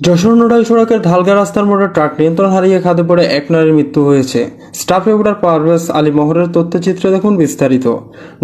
Jessore nodal সড়কের ধালগা রাস্তার মোড়ে ট্রাক নিয়ন্ত্রণ হারিয়ে খাদে পড়ে এক নারীর মৃত্যু হয়েছে। স্টাফ রিপোর্টার পারভেজ আলী মোহরের তথ্যচিত্রে দেখুন বিস্তারিত।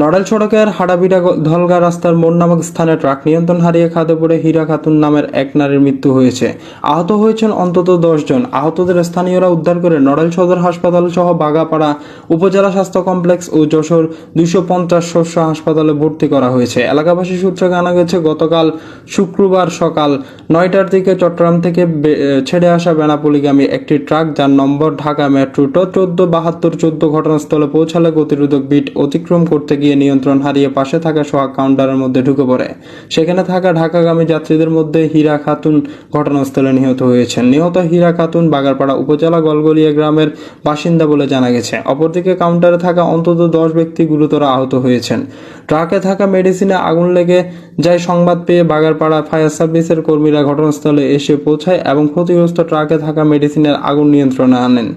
নড়াইল সড়কের হাডাবিডা ধলগা রাস্তার মোড় নামক স্থানে ট্রাক নিয়ন্ত্রণ হারিয়ে খাদে পড়ে হীরা খাতুন নামের এক নারীর মৃত্যু হয়েছে। আহত হয়েছেন অন্তত দশ জন। আহতদের স্থানীয়রা উদ্ধার করে নড়াইল সদর হাসপাতাল সহ বাগাপাড়া উপজেলা স্বাস্থ্য কমপ্লেক্স ও যশোর দুইশো পঞ্চাশ শস্য হাসপাতালে ভর্তি করা হয়েছে। এলাকাবাসী সূত্রে জানা গেছে, গতকাল শুক্রবার সকাল নয়টার দিকে চট্টগ্রাম থেকে বে- ছেড়ে আসা বেনাপোলিগামী একটি ট্রাক যার নম্বর ঢাকা মেট্রো ট চোদ্দ বাহাত্তর চোদ্দ ঘটনাস্থলে পৌঁছালে গতিরোধক বিট অতিক্রম করতে গিয়ে নিয়ন্ত্রণ হারিয়ে পাশে থাকা সোহাগ কাউন্টারের মধ্যে ঢুকে পড়ে। সেখানে থাকা ঢাকাগামী যাত্রীদের মধ্যে হীরা খাতুন ঘটনাস্থলে নিহত হয়েছেন। নিহত হীরা খাতুন বাগারপাড়া উপজেলা গলগলিয়া গ্রামের বাসিন্দা বলে জানা গেছে। অপরদিকে কাউন্টারে থাকা অন্তত দশ ব্যক্তি গুরুতর আহত হয়েছেন। ট্রাকে থাকা মেডিসিনে আগুন লেগে যায় সংবাদ পেয়ে বাগারপাড়া ফায়ার সার্ভিসের কর্মীরা ঘটনাস্থলে এসে পৌঁছায় এবং ক্ষতিগ্রস্ত ট্রাকে থাকা মেডিসিনের আগুন নিয়ন্ত্রণে আনেন।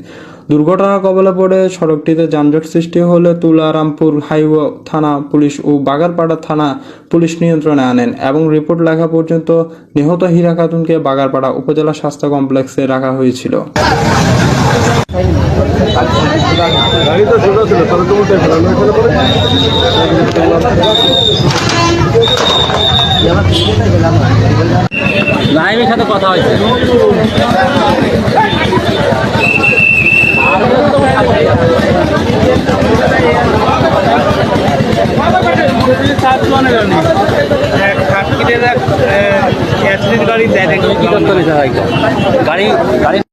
দুর্ঘটনার কবলে পড়ে সড়কটিতে যানজট সৃষ্টি হলে তুলারামপুর হাইওয়ে থানা পুলিশ ও বাগারপাড়া থানা পুলিশ নিয়ন্ত্রণে আনেন এবং রিপোর্ট লেখা পর্যন্ত নিহত হীরা খাতুনকে বাগারপাড়া উপজেলা স্বাস্থ্য কমপ্লেক্সে রাখা হয়েছিল। নাইমের সাথে কথা হয়েছে। গাড়ি গাড়ি